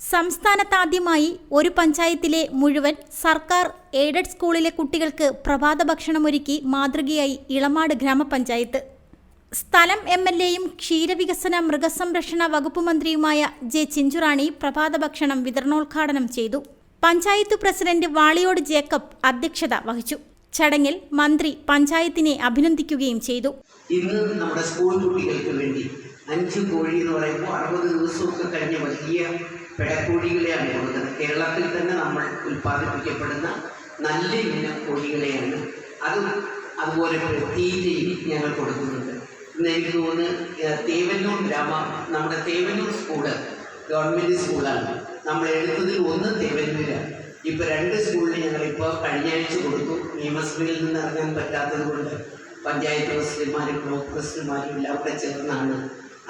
സംസ്ഥാനത്താദ്യമായി ഒരു പഞ്ചായത്തിലെ മുഴുവൻ സർക്കാർ എയ്ഡഡ് സ്കൂളിലെ കുട്ടികൾക്ക് പ്രഭാത ഭക്ഷണമൊരുക്കി മാതൃകയായി ഇളമാട് ഗ്രാമപഞ്ചായത്ത്. സ്ഥലം എം എൽ എയും ക്ഷീരവികസന മൃഗസംരക്ഷണ വകുപ്പ് മന്ത്രിയുമായ ജെ ചിഞ്ചുറാണി പ്രഭാത ഭക്ഷണം വിതരണോദ്ഘാടനം ചെയ്തു. പഞ്ചായത്ത് പ്രസിഡന്റ് വാളിയോട് ജേക്കബ് അധ്യക്ഷത വഹിച്ചു. ചടങ്ങിൽ മന്ത്രി പഞ്ചായത്തിനെ അഭിനന്ദിക്കുകയും ചെയ്തു. ഇന്ന് നമ്മുടെ സ്കൂൾ കുട്ടികൾക്ക് വേണ്ടി അഞ്ച് കോഴി എന്ന് പറയുമ്പോൾ അറുപത് ദിവസമൊക്കെ കഴിഞ്ഞ വലിയ പിടക്കോഴികളെയാണ് കൊടുക്കുന്നത്. കേരളത്തിൽ തന്നെ നമ്മൾ ഉൽപ്പാദിപ്പിക്കപ്പെടുന്ന നല്ല ഇനം കോഴികളെയാണ് അത് അതുപോലെ തീറ്റയും ഞങ്ങൾ കൊടുക്കുന്നുണ്ട്. ഇന്ന് എനിക്ക് തോന്നുന്നു തേവന്നൂർ ഗ്രാമ നമ്മുടെ തേവന്നൂർ സ്കൂൾ ഗവൺമെന്റ് സ്കൂളാണ്. നമ്മൾ എടുത്തതിൽ ഒന്ന് തേവന്നൂരാണ്. ഇപ്പോൾ രണ്ട് സ്കൂളിൽ ഞങ്ങൾ ഇപ്പൊ കഴിഞ്ഞ ആഴ്ച കൊടുത്തു. നിയമസഭയിൽ നിന്ന് ഇറങ്ങാൻ പറ്റാത്തത് കൊണ്ട് പഞ്ചായത്ത് പ്രസിഡന്റുമാരും ബ്ലോക്ക് പ്രസിഡന്റുമാരും എല്ലാം കൂടെ ചേർന്നാണ്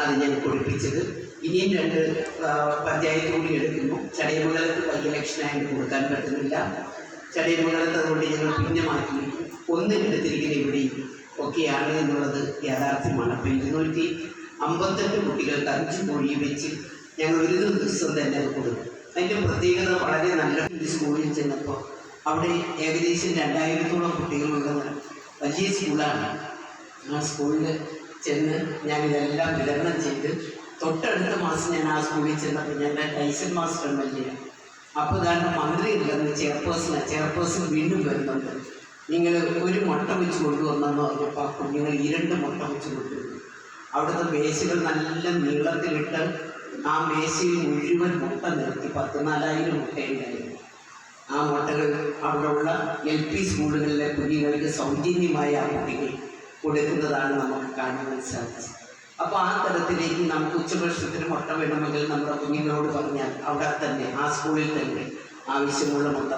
അത് ഞാൻ കൊടുപ്പിച്ചത്. ഇനിയും രണ്ട് പഞ്ചായത്ത് കൂടി എടുക്കുന്നു. ചടയമംഗലത്ത് വലിയ ഇലക്ഷനായിട്ട് കൊടുക്കാൻ പറ്റുന്നില്ല. ചടയമംഗലത്ത് അതുകൊണ്ട് ഞങ്ങൾ പിന്നെ മാറ്റി ഒന്നും എടുത്തിരിക്കുന്ന ഇവിടെയും ഒക്കെയാണ് എന്നുള്ളത് യാഥാർത്ഥ്യമാണ്. അപ്പോൾ ഇരുന്നൂറ്റി അമ്പത്തെട്ട് കുട്ടികൾക്ക് അഞ്ച് കോഴി വെച്ച് ഞങ്ങൾ ഒരു ദിവസം തന്നെ കൊടുക്കും. അതിന്റെ പ്രത്യേകത വളരെ നല്ല ഒരു സ്കൂളിൽ ചെന്നപ്പോൾ അവിടെ ഏകദേശം രണ്ടായിരത്തോളം കുട്ടികളുള്ളത് വലിയ സ്കൂളാണ് ആ സ്കൂളിൽ ചെന്ന് ഞാൻ ഇതെല്ലാം വിതരണം ചെയ്ത് തൊട്ടടുത്ത മാസം ഞാൻ ആ സ്കൂളിൽ ചെന്നപ്പോൾ ഞാൻ Tyson master M L A അപ്പോൾ കാരണം മന്ത്രി ഇല്ലെന്ന് ചെയർപേഴ്സൺ ചെയർപേഴ്സൺ വീണ്ടും വരുന്നുണ്ട്. നിങ്ങൾ ഒരു മുട്ട വെച്ച് കൊണ്ടുവന്നെന്ന് പറഞ്ഞപ്പോൾ ആ കുഞ്ഞുങ്ങൾ ഇരണ്ട് രണ്ട് മുട്ട വെച്ച് കൊണ്ടുവന്നു. അവിടുത്തെ മേശകൾ നല്ല നീളത്തിലിട്ട് ആ മേശയിൽ മുഴുവൻ മുട്ട നിർത്തി പത്ത് നാലായിരം മുട്ടയുണ്ടായിരുന്നു ആ മുട്ടകൾ അവിടെയുള്ള എൽ പി സ്കൂളുകളിലെ കുഞ്ഞുങ്ങൾക്ക് സൗജന്യമായി ആ കുട്ടികൾ കൊടുക്കുന്നതാണ് നമുക്ക് കാണാൻ സാധിച്ചത്. അപ്പോൾ ആ തരത്തിലേക്ക് നമുക്ക് ഉച്ചഭക്ഷണത്തിന് മുട്ട വേണമെങ്കിൽ നമ്മുടെ കുഞ്ഞുങ്ങളോട് പറഞ്ഞാൽ അവിടെ തന്നെ ആ സ്കൂളിൽ തന്നെ ആവശ്യമുള്ള മുട്ട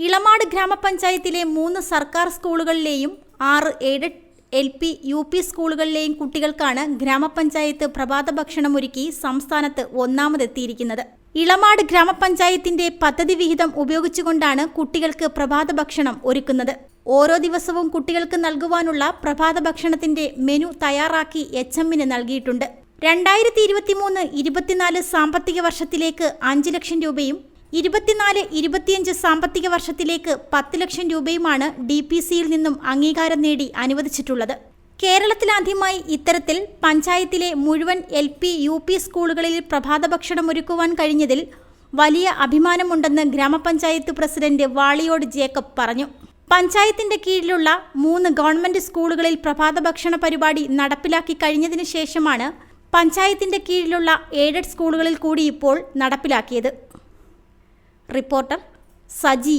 ഇളമാട് ഗ്രാമപഞ്ചായത്തിലെ മൂന്ന് സർക്കാർ സ്കൂളുകളിലെയും ആറ് aided L P U P സ്കൂളുകളിലെയും കുട്ടികൾക്കാണ് ഗ്രാമപഞ്ചായത്ത് പ്രഭാത ഭക്ഷണം ഒരുക്കി സംസ്ഥാനത്ത് ഒന്നാമതെത്തിയിരിക്കുന്നത്. ഇളമാട് ഗ്രാമപഞ്ചായത്തിന്റെ പദ്ധതി വിഹിതം ഉപയോഗിച്ചുകൊണ്ടാണ് കുട്ടികൾക്ക് പ്രഭാത ഭക്ഷണം ഒരുക്കുന്നത്. ഓരോ ദിവസവും കുട്ടികൾക്ക് നൽകുവാനുള്ള പ്രഭാത ഭക്ഷണത്തിന്റെ മെനു തയ്യാറാക്കി എച്ച് എമ്മിന് നൽകിയിട്ടുണ്ട്. രണ്ടായിരത്തി ഇരുപത്തിമൂന്ന് ഇരുപത്തിനാല് സാമ്പത്തിക വർഷത്തിലേക്ക് അഞ്ച് ലക്ഷം രൂപയും ഇരുപത്തിനാല് ഇരുപത്തിയഞ്ച് സാമ്പത്തിക വർഷത്തിലേക്ക് പത്ത് ലക്ഷം രൂപയുമാണ് ഡി പി സിയിൽ നിന്നും അംഗീകാരം നേടി അനുവദിച്ചിട്ടുള്ളത്. കേരളത്തിലാദ്യമായി ഇത്തരത്തിൽ പഞ്ചായത്തിലെ മുഴുവൻ എൽ പി യു പി സ്കൂളുകളിൽ പ്രഭാത ഭക്ഷണം ഒരുക്കുവാൻ കഴിഞ്ഞതിൽ വലിയ അഭിമാനമുണ്ടെന്ന് ഗ്രാമപഞ്ചായത്ത് പ്രസിഡന്റ് വാളിയോട് ജേക്കബ് പറഞ്ഞു. പഞ്ചായത്തിന്റെ കീഴിലുള്ള മൂന്ന് ഗവൺമെന്റ് സ്കൂളുകളിൽ പ്രഭാത ഭക്ഷണ പരിപാടി നടപ്പിലാക്കി കഴിഞ്ഞതിന് ശേഷമാണ് പഞ്ചായത്തിന്റെ കീഴിലുള്ള എയ്ഡഡ് സ്കൂളുകളിൽ കൂടി ഇപ്പോൾ നടപ്പിലാക്കിയത്. റിപ്പോർട്ടർ സജി